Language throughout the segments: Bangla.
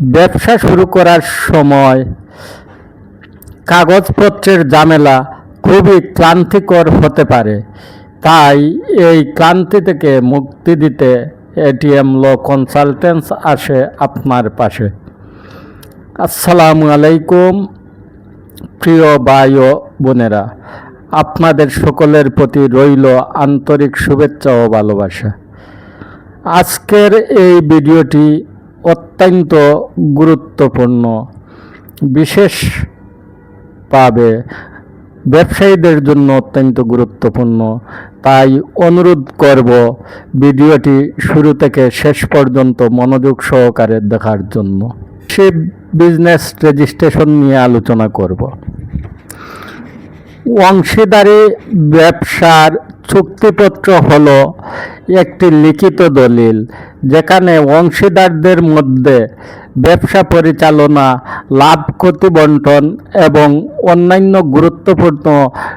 ব্যবসা শুরু করার সময় কাগজপত্রের ঝামেলা খুবই ক্লান্তিকর হতে পারে। তাই এই ক্লান্তি থেকে মুক্তি দিতে এটিএম ল কনসালটেন্স আসে আপনার পাশে। আসসালামু আলাইকুম, প্রিয় ও বোনেরা। আপনাদের সকলের প্রতি রইল আন্তরিক শুভেচ্ছা ও ভালোবাসা। আজকের এই ভিডিওটি অত্যন্ত গুরুত্বপূর্ণ। বিশেষ পাবে ব্যবসায়ীদের জন্য অত্যন্ত গুরুত্বপূর্ণ। তাই অনুরোধ করব ভিডিওটি শুরু থেকে শেষ পর্যন্ত মনোযোগ সহকারে দেখার জন্য। সে বিজনেস রেজিস্ট্রেশন নিয়ে আলোচনা করব। অংশীদারি ব্যবসার চুক্তিপত্র হলো একটি লিখিত দলিল, যেখানে অংশীদারদের মধ্যে ব্যবসা পরিচালনা, লাভ ক্ষতি বন্টন এবং অন্যান্য গুরুত্বপূর্ণ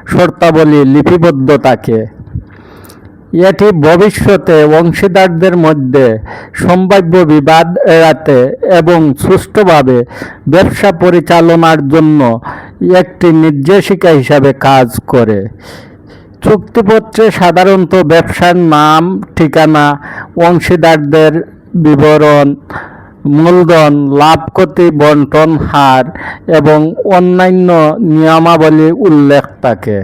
শর্তাবলী লিপিবদ্ধ থাকে। এটি ভবিষ্যতে অংশীদারদের মধ্যে সম্ভাব্য বিবাদ এড়াতে এবং সুষ্ঠুভাবে ব্যবসা পরিচালনার জন্য একটি নির্দেশিকা হিসাবে কাজ করে। চুক্তিপত্রে সাধারণত ব্যবসার নাম, ঠিকানা, অংশীদারদের বিবরণ, মূলধন, লাভ ক্ষতি, বন্টন, হার এবং অন্যান্য নিয়মাবলী উল্লেখ থাকে।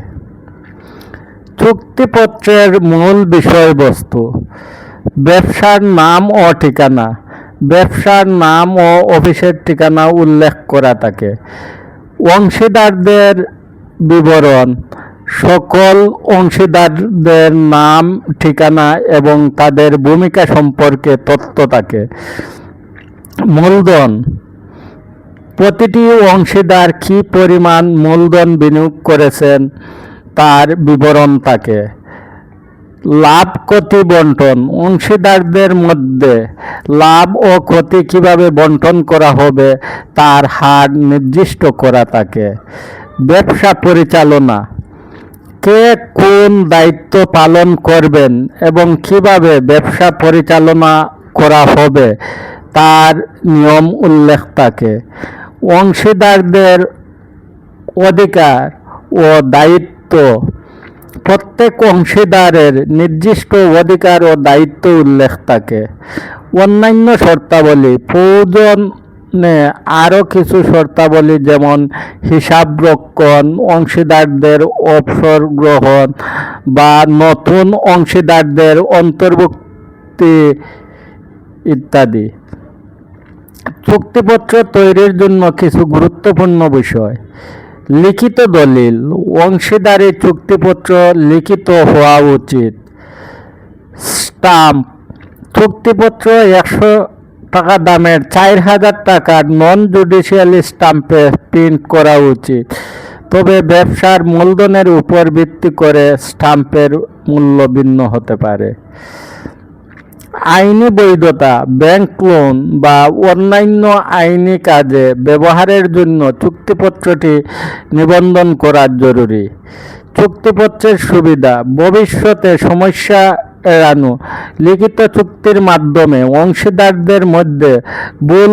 চুক্তিপত্রের মূল বিষয়বস্তু, ব্যবসার নাম ও ঠিকানা। ব্যবসার নাম ও অফিসের ঠিকানা উল্লেখ করা থাকে। অংশীদারদের বিবরণ সকল অংশীদারদের নাম, ঠিকানা এবং তাদের ভূমিকা সম্পর্কে তথ্য থাকে। মূলধন। প্রতিটি অংশীদার কী পরিমাণ মূলধন বিনিয়োগ করেছেন তার বিবরণ থাকে। লাভ, ক্ষতি, বন্টন। অংশীদারদের মধ্যে লাভ ও ক্ষতি কীভাবে বন্টন করা হবে তার হার নির্দিষ্ট করা থাকে। ব্যবসা পরিচালনা। কে কোন দায়িত্ব পালন করবেন এবং কীভাবে ব্যবসা পরিচালনা করা হবে তার নিয়ম উল্লেখ থাকে। অংশীদারদের অধিকার ও দায়িত্ব। প্রত্যেক অংশীদারের নির্দিষ্ট অধিকার ও দায়িত্ব উল্লেখ থাকে। অন্যান্য শর্তাবলী, প্রয়োজনে আরও কিছু শর্তাবলী যেমন হিসাবরক্ষণ, অংশীদারদের অবসর গ্রহণ বা নতুন অংশীদারদের অন্তর্ভুক্তি ইত্যাদি। চুক্তিপত্র তৈরির জন্য কিছু গুরুত্বপূর্ণ বিষয়। লিখিত দলিল, অংশীদারি চুক্তিপত্র লিখিত হওয়া উচিত। স্টাম্প, চুক্তিপত্র একশো টাকা দামের চার হাজার টাকার নন জুডিশিয়াল স্টাম্পে প্রিন্ট করা উচিত। তবে ব্যবসার মূলধনের উপর ভিত্তি করে স্টাম্পের মূল্য ভিন্ন হতে পারে। আইনি বৈধতা, ব্যাংক লোন বা অন্যান্য আইনি কাজে ব্যবহারের জন্য চুক্তিপত্রটি নিবন্ধন করা জরুরি। চুক্তিপত্রের সুবিধা, ভবিষ্যতে সমস্যা এড়ানো। লিখিত চুক্তির মাধ্যমে অংশীদারদের মধ্যে ভুল